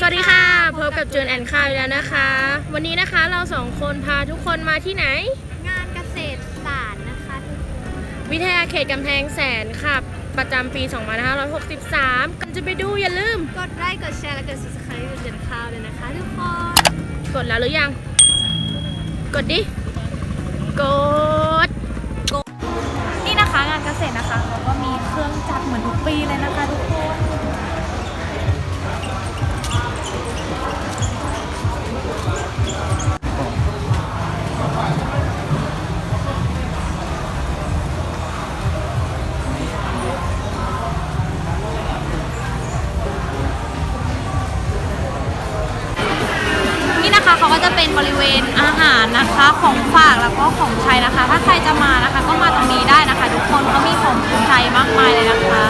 สวัสดีค่ะ พบกับจูนแอนคายแล้วนะคะ วันนี้นะคะเราสองคนพาทุกคนมาที่ไหน งานเกษตรศาสตร์นะคะทุกคนวิทยาเขตกำแพงแสนค่ะ ประจำปี 2563ก่อนจะไปดูอย่าลืม กดไลค์กดแชร์และกด subscribe กดเดือนข้าวเลยนะคะทุกคน กดแล้วหรือยัง กดดิ กด นี่นะคะงานเกษตรนะคะเขาก็มีเครื่องจักรเหมือนทุกปีเลยนะคะทุกคนนี่ นะคะของฝากแล้วก็ของใช้นะคะ ถ้าใครจะมานะคะ ก็มาตรงนี้ได้นะคะ ทุกคนเขามีของใช้มากมายเลยนะคะ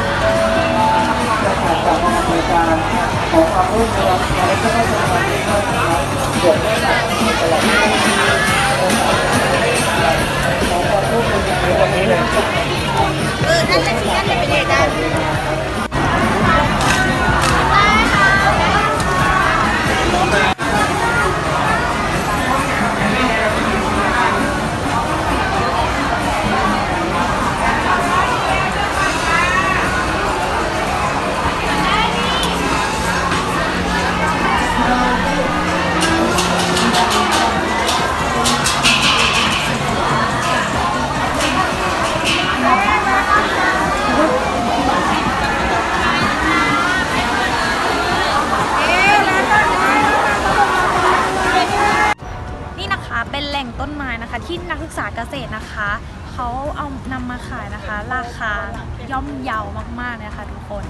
ขอความร่วมมือในี่ เกษตรนะคะ เขาเอานำมาขายนะคะ ราคาย่อมเยาวมากๆเลยค่ะทุกคน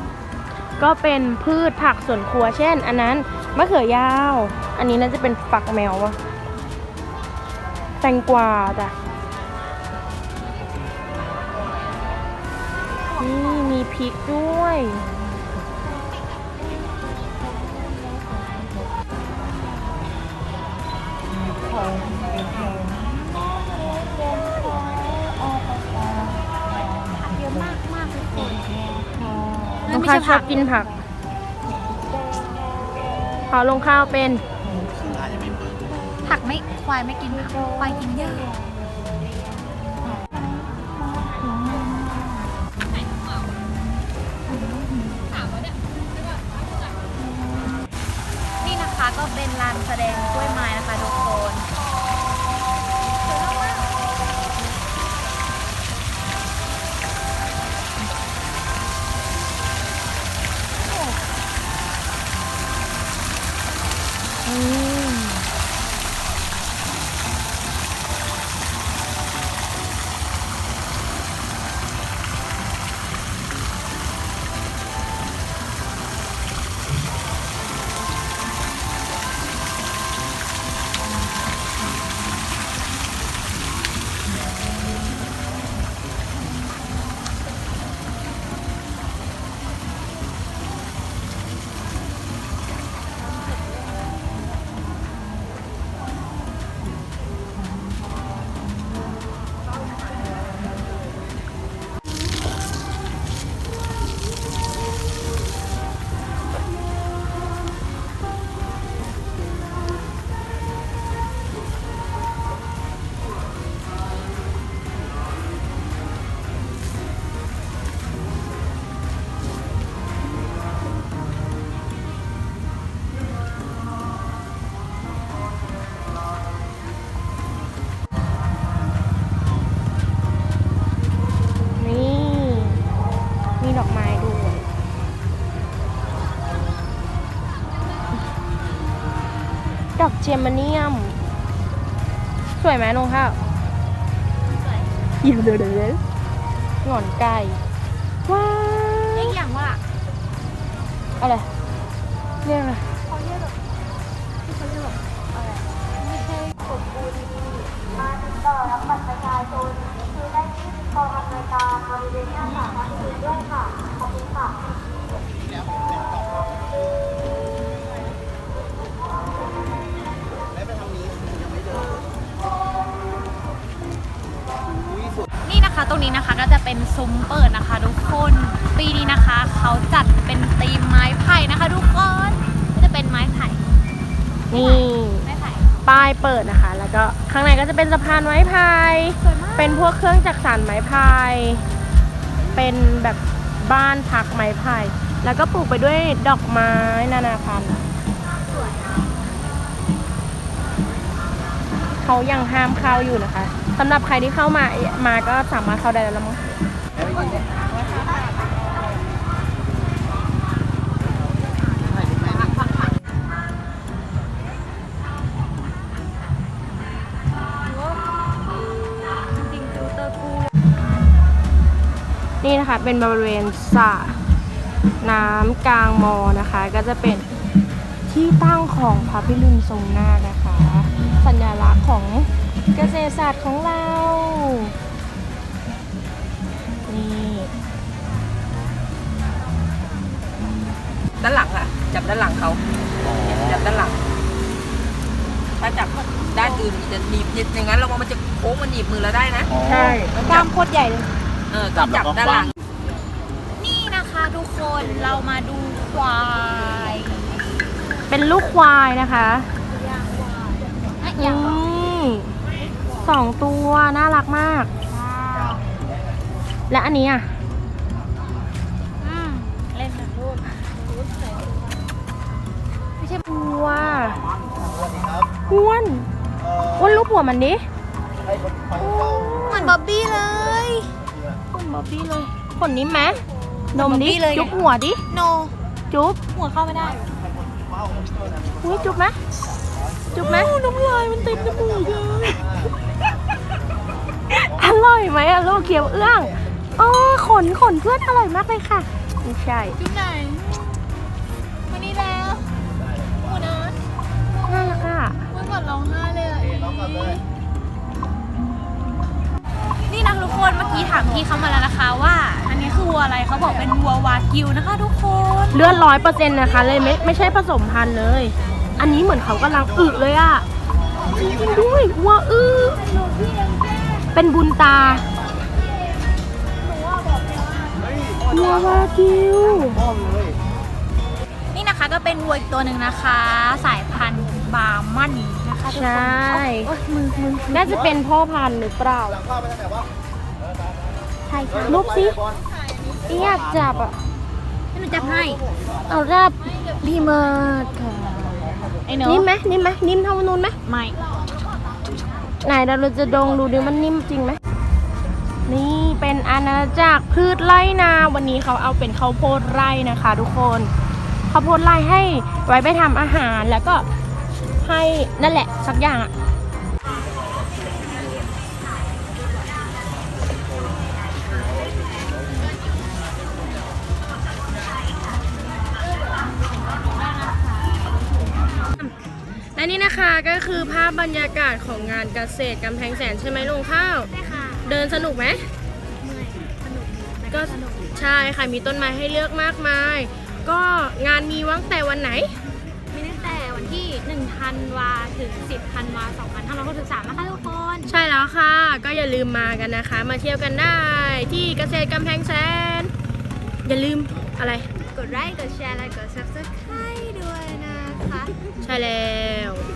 ก็เป็นพืชผักสวนครัวเช่น อันนั้นมะเขือยาว อันนี้น่าจะเป็นฝักแมววะแตงกวาจ้ะนี่มีพริกด้วย น้องข้าวชอบกินผัก ขอลงข้าวเป็น ผักไม่ควายไม่กินผักควายกินเยอะนี่นะคะก็เป็นลานแสดงกล้วยไม้นะคะ อกเจมเนียม สวยไหมน้องข้าวเดี๋ยวเดี๋ยวเดี๋ยวหงอนไก่ว้าอีวกอย่างว่าอะไรเรียกอะไรเขาเรียกแบบที่เขาเรียกแบบอะไรไม่ใช่กดปูดีมาติดต่อรับบัตรประชาชนคือได้ที่กองอำนวยการบริเวณหน้าสาขาอื่นด้วยค่ะขอบคุณค่ะ ตรงนี้นะคะก็จะเป็นซุ้มเปิดนะคะทุกคนปีนี้นะคะเขาจัดเป็นธีมไม้ไผ่นะคะ ทุกคนก็จะเป็นไม้ไผ่นี่ไม่ไผ่ป้ายเปิดนะคะ แล้วก็ข้างในก็จะเป็นสะพานไม้พายสวยมากเป็นพวกเครื่องจักสานไม้พายเป็นแบบบ้านพักไม้พายแล้วก็ปลูกไปด้วยดอกไม้นานาพันธุ์เขายังห้ามเข้าอยู่นะคะ สำหรับใครที่เข้ามามาก็สามารถเข้าได้แล้วมั้งจริงๆฟิลเตอร์กูนี่นะคะเป็นบริเวณสระน้ำกลางมอนะคะ ก็จะเป็นที่ตั้งของพระพิรุณทรงนาคนะคะ สัญลักษณ์ของ เกษตรศาสตร์ของเรา นี่ด้านหลังค่ะ จับด้านหลังเขาจับด้านหลัง ถ้าจับด้านอื่นมันจะหนีบอย่างนั้นเรามันจะโค้งมันหนีบมือเราได้นะ ใช่ต้องกล้าจัมบโคตรใหญ่เลยเออต้องจับด้านหลัง นี่นะคะทุกคนเรามาดูควาย เป็นลูกควายนะคะอะออืย่างม สองตัวน่ารักมากและอันนี้อะอืมเล่นแบบรูปไม่ใช่วัวอ้วนอ้วนรูปหัวมันดิเหมือนบ๊อบบี้เลยอ้วนบอบบี้เลยขนนี้ไหมนมบอบดิบี้เลยจุ๊บหัวดิโนจุ๊บหัวเข้าไม่ได้อุ้ยจุ๊บไหมจุ๊บไหมน้ำลายมันเต็มจมูกเลย อร่อยไหมอะลูกเคี้ยวเอื้องอ๋อขนขนเพื่อนอร่อยมากเลยค่ะ ไม่ใช่ จุ๊บไหนมานี่แล้วหัวนะน่ารักอะมันก่อนร้องไห้เลยอะนี่นะทุกคนเมื่อกี้ถามพี่เขามาแล้วนะคะว่า อันนี้คือวัวอะไรเขาบอกเป็นวัววากิวนะคะ ทุกคนเลือดร้อยเปอร์เซ็นต์นะคะเลยไม่ไม่ใช่ผสมพันธุ์เลย อันนี้เหมือนเขากำลังอึเลยอะจริงๆด้วยวัวอึ เป็นบุญตาวัววากิวนี่นะคะก็เป็นวัวอีกตัวหนึ่งนะคะ สายพันธุ์บาร์มันนะคะทุกใชคน่โอ๊ยมือมือน่าจะเป็นพ่อพันธุ์หรือเปล่าใช่ค่ะรูปสิอยากจับอะให้หนูจับให้เอารับดีมากค่ะไอ้หนูนิ่มไหมนิ่มไหมนิ่มเท่านู้นไหมไม่ ไหนเราจะดองดูดิมันนิ่มจริงไหมนี่เป็นอาณาจักรพืชไร่นาวันนี้เขาเอาเป็นข้าวโพดไร่นะคะ ทุกคนข้าวโพดไร่ให้ไว้ไปทำอาหารแล้วก็ให้นั่นแหละสักอย่างอะ และนี่นะคะก็คือภาพบรรยากาศของงานเกษตรกำแพงแสนใช่ไหมลุงข้าว ใช่ค่ะเดินสนุกไหมเมื่อยสนุกแต่ก็สนุกใช่ค่ะมีต้นไม้ให้เลือกมากมาย ก็งานมีตั้งแต่วันไหน มีตั้งแต่วันที่1ธันวาถึง 10ธันวา2563นะคะทุกคน ใช่แล้วค่ะ ก็อย่าลืมมากันนะคะ มาเที่ยวกันได้ที่เกษตรกำแพงแสน อย่าลืมอะไร กดไลค์กดแชร์และกด subscribe ด้วยนะ คะ ใช่แล้ว